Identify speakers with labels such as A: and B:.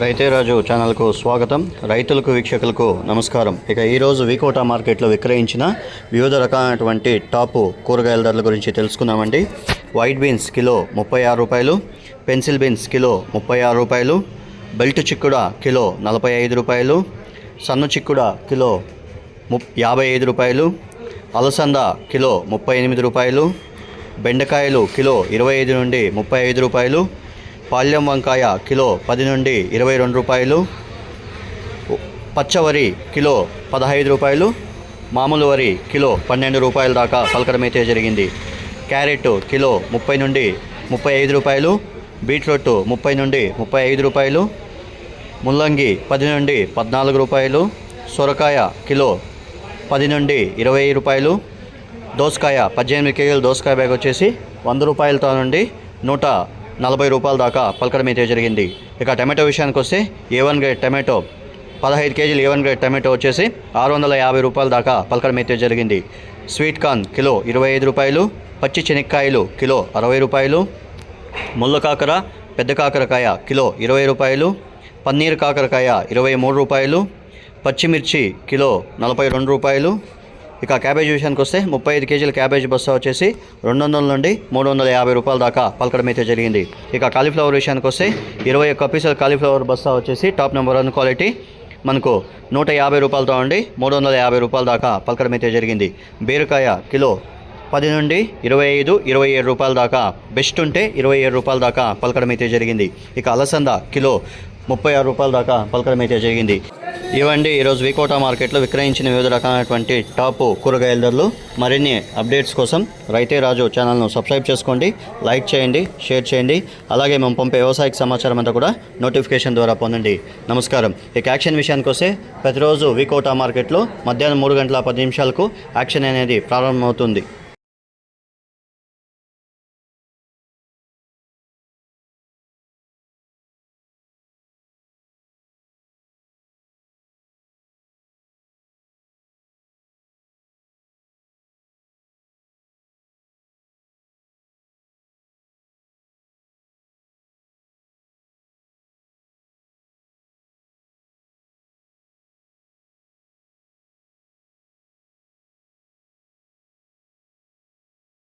A: రైతే రాజు ఛానల్కు స్వాగతం. రైతులకు వీక్షకులకు నమస్కారం. ఇక ఈరోజు వికోటా మార్కెట్లో విక్రయించిన వివిధ రకాలైనటువంటి టాపు కూరగాయల ధరల గురించి తెలుసుకుందామండి. వైట్ బీన్స్ కిలో ముప్పై ఆరు రూపాయలు పెన్సిల్ బీన్స్ కిలో ముప్పై ఆరు రూపాయలు బెల్ట్ చిక్కుడ కిలో నలభై ఐదు రూపాయలు సన్ను చిక్కుడ కిలో ము యాభై ఐదు రూపాయలు అలసంద కిలో ముప్పై ఎనిమిది రూపాయలు బెండకాయలు కిలో ఇరవై ఐదు నుండి ముప్పై ఐదు రూపాయలు పాల్యం వంకాయ కిలో పది నుండి ఇరవై రెండు రూపాయలు. పచ్చవరి కిలో పదహైదు రూపాయలు. మామూలు వరి కిలో పన్నెండు రూపాయల దాకా పలకడమైతే జరిగింది. క్యారెట్ కిలో ముప్పై నుండి ముప్పై ఐదు రూపాయలు. బీట్రూట్ ముప్పై నుండి ముప్పై ఐదు రూపాయలు. ముల్లంగి పది నుండి పద్నాలుగు రూపాయలు. సొరకాయ కిలో పది నుండి ఇరవై రూపాయలు. దోసకాయ పద్దెనిమిది కేజీల దోసకాయ బ్యాగ్ వచ్చేసి వంద రూపాయలతో నుండి నూట నలభై రూపాయల దాకా పలకడం అయితే జరిగింది. ఇక టమాటో విషయానికి వస్తే ఏ వన్ గ్రేడ్ టమాటో పదహైదు కేజీలు ఏ వన్ గ్రేడ్ టమాటో వచ్చేసి ఆరు వందల యాభై రూపాయల దాకా పలకడం అయితే జరిగింది. స్వీట్ కార్న్ కిలో ఇరవై ఐదు రూపాయలు పచ్చి శనక్కాయలు కిలో అరవై రూపాయలు ముళ్ళ కాకర పెద్ద కాకరకాయ కిలో ఇరవై రూపాయలు పన్నీర్ కాకరకాయ ఇరవై మూడు రూపాయలు పచ్చిమిర్చి కిలో నలభై రెండు రూపాయలు ఇక క్యాబేజ్ విషయానికి వస్తే ముప్పై ఐదు కేజీల క్యాబేజ్ బస్తా వచ్చేసి రెండు వందల నుండి మూడు వందల యాభై రూపాయల దాకా పలకడం అయితే జరిగింది. ఇక కాలీఫ్లవర్ విషయానికి వస్తే ఇరవై ఒక్క పీసుల కాలీఫ్లవర్ బస్తా వచ్చేసి టాప్ నెంబర్ వన్ క్వాలిటీ. మనకు నూట యాభై రూపాయలతో ఉండి మూడు వందల యాభై రూపాయల దాకా పలకడం అయితే జరిగింది. బీరకాయ కిలో పది నుండి ఇరవై ఐదు ఇరవై ఏడు రూపాయల దాకా బెస్ట్ ఉంటే ఇరవై ఏడు రూపాయల దాకా పలకడం అయితే జరిగింది. ఇక అలసంద కిలో ముప్పై ఆరు రూపాయల దాకా పలకడం అయితే జరిగింది. ఇవండి ఈరోజు వికోటా మార్కెట్లో విక్రయించిన వివిధ రకాలైనటువంటి టాపు కూరగాయల ధరలు. మరిన్ని అప్డేట్స్ కోసం రైతే రాజు ఛానల్ను సబ్స్క్రైబ్ చేసుకోండి. లైక్ చేయండి షేర్ చేయండి. అలాగే మేము పంపే వ్యవసాయక సమాచారం అంతా కూడా నోటిఫికేషన్ ద్వారా పొందండి. నమస్కారం. ఇక యాక్షన్ విషయానికి వస్తే ప్రతిరోజు వికోటా మార్కెట్లో మధ్యాహ్నం మూడు గంటల పది నిమిషాలకు యాక్షన్ అనేది ప్రారంభమవుతుంది.